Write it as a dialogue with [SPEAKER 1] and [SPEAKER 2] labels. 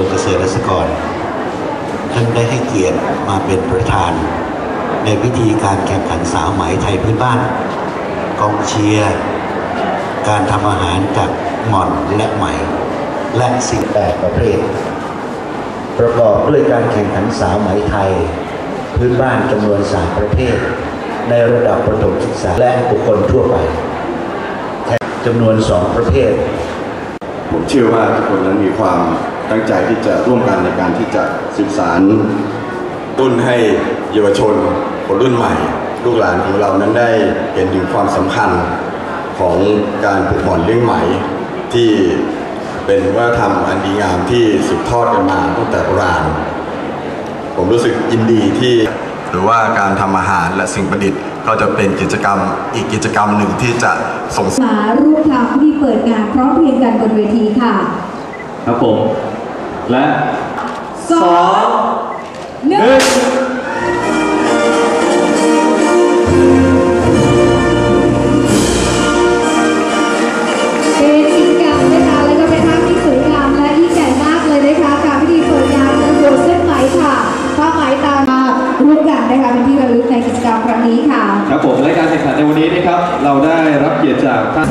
[SPEAKER 1] วงเกษตรและสกรท่านได้ให้เกียรติมาเป็นประธาน ในวิธีการแข่งขันสาวไหมไทยพื้นบ้าน กองเชียร์ การทำอาหารจากหม่อนและไหม และสิ่งแปดประเภท ประกอบด้วยการแข่งขันสาวไหมไทย พื้นบ้านจำนวนสามประเภท ในระดับประถมศึกษาและบุคคลทั่วไปจำนวนสองประเภท
[SPEAKER 2] ผมเชื่อว่าทุกคนนั้นมีความ ตั้งใจที่จะร่วมกันในการที่จะสืบสารรุ่นให้เยาวชนคนรุ่นใหม่ ลูกหลานของเรานั้นได้เห็นถึงความสำคัญของการปลูกหม่อนเลี้ยงไหมที่เป็นวัฒนธรรมอันดีงามที่สืบทอดกันมาตั้งแต่โบราณ ผมรู้สึกยินดีที่หรือว่าการทำอาหารและสิ่งประดิษฐ์ก็จะเป็นกิจกรรมอีกกิจกรรมหนึ่งที่จะส่ง
[SPEAKER 3] มาร่วมทำพิธีเปิดงานพร้อมเพรียงกันบนเวทีค่ะ
[SPEAKER 4] ครับผม และสอง
[SPEAKER 3] หนึ่
[SPEAKER 4] ง
[SPEAKER 3] เป็นกิจกรรมนะคะและก็เป็นภาพที่สวยงามและยิ่งใหญ่มากเลยนะคะกับพิธีเปิดงานเมืองโบเส้นไหมค่ะผ้าไหมตามมาร่วมกันนะคะเป็นที่ระลึกในกิจกรรมครั้งนี้ค่ะ
[SPEAKER 4] ครับผมและการแข่งขันในวันนี้นะครับ เราได้รับเกียรติจากท่าน